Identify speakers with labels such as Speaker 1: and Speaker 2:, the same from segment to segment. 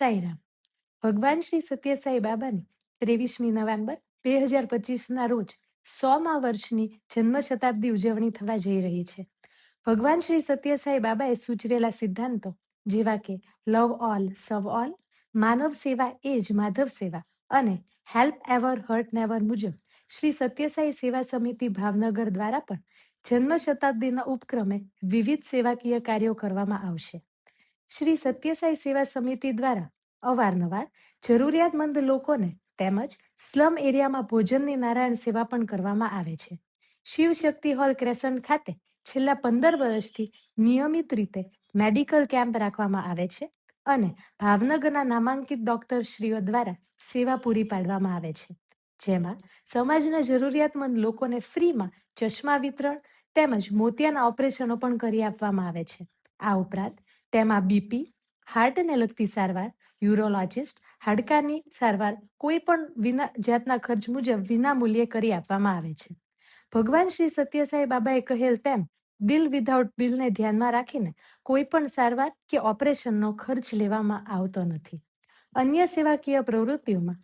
Speaker 1: સાઈરામ ભગવાન શ્રી સત્યસાઈ બાબાની ત્રેવીસમી નવેમ્બર બે હજાર પચીસના રોજ સોમા વર્ષની જન્મ શતાબ્દી ઉજવણી થવા જઈ રહી છે. ભગવાન શ્રી સત્યસાઈ બાબાએ સૂચવેલા સિદ્ધાંતો જેવા કે લવ ઓલ, સવ ઓલ, માનવ સેવા એ જ માધવ સેવા અને હેલ્પ એવર, હર્ટ નેવર મુજબ શ્રી સત્યસાઈ સેવા સમિતિ ભાવનગર દ્વારા પણ જન્મ શતાબ્દીના ઉપક્રમે વિવિધ સેવાકીય કાર્યો કરવામાં આવશે. શ્રી સત્યસાઈ સેવા સમિતિ દ્વારા અવારનવાર જરૂરિયાતમંદ લોકોને તેમજ સ્લમ એરિયામાં ભોજનની નારાયણ સેવા પણ કરવામાં આવે છે. શિવ શક્તિ હોલ ક્રેસન્ટ ખાતે છેલ્લા પંદર વર્ષથી નિયમિત રીતે મેડિકલ કેમ્પ રાખવામાં આવે છે અને ભાવનગરના નામાંકિત ડોક્ટર શ્રીઓ દ્વારા સેવા પૂરી પાડવામાં આવે છે. જેમાં સમાજના જરૂરિયાતમંદ લોકોને ફ્રીમાં ચશ્મા વિતરણ તેમજ મોતિયાના ઓપરેશનો પણ કરી આપવામાં આવે છે. આ ઉપરાંત તેમાં બીપી હાર્ટને લગતી સારવાર યુરોલોજિસ્ટ હાડકાની સારવાર કોઈ પણ વિના, જાતના ખર્ચ મુજબ વિના મૂલ્યે કરી આપવામાં આવે છે. ભગવાન શ્રી સત્યસાઈ બાબાએ કહેલ તેમ, દિલ વિધાઉટ બિલને ધ્યાનમાં રાખીને કોઈ પણ સારવાર કે ઓપરેશનનો ખર્ચ લેવામાં આવતો નથી. અન્ય સેવાકીય પ્રવૃત્તિઓમાં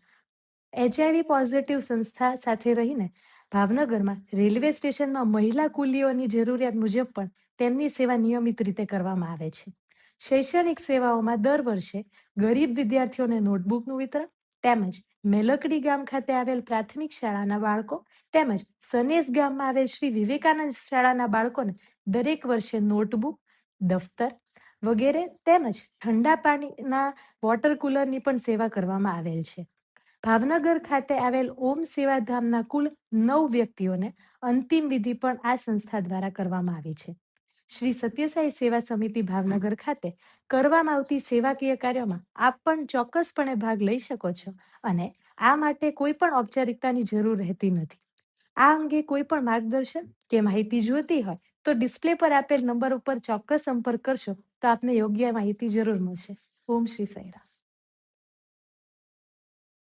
Speaker 1: એચઆઈવી પોઝિટિવ સંસ્થા સાથે રહીને ભાવનગરમાં રેલવે સ્ટેશનમાં મહિલા કુલીઓની જરૂરિયાત મુજબ પણ તેમની સેવા નિયમિત રીતે કરવામાં આવે છે. શૈક્ષણિક સેવાઓમાં દર વર્ષે ગરીબ વિદ્યાર્થીઓને નોટબુકનું વિતરણ, તેમજ મેલકડી ગામ ખાતે આવેલ પ્રાથમિક શાળાના બાળકો, તેમજ સનેસ ગામમાં આવેલ શ્રી વિવેકાનંદ શાળાના બાળકોને દરેક વર્ષે નોટબુક, દફતર વગેરે તેમજ ઠંડા પાણીના વોટર કુલરની પણ સેવા કરવામાં આવેલ છે. ભાવનગર ખાતે આવેલ ઓમ સેવાધામના કુલ નવ વ્યક્તિઓને અંતિમ વિધિ પણ આ સંસ્થા દ્વારા કરવામાં આવી છે. શ્રી સત્યસાઈ સેવા સમિતિ ભાવનગર ખાતે કરવામાં આવતી સેવાકીય કાર્યમાં આપ પણ ચોક્કસપણે ભાગ લઈ શકો છો અને આ માટે કોઈ પણ ઔપચારિકતાની જરૂર રહેતી નથી. આ અંગે કોઈ પણ માર્ગદર્શન કે માહિતી જોઈતી હોય તો ડિસ્પ્લે પર આપેલ નંબર ઉપર ચોક્કસ સંપર્ક કરશો તો આપને યોગ્ય માહિતી જરૂર મળશે. ઓમ શ્રી સાઈરામ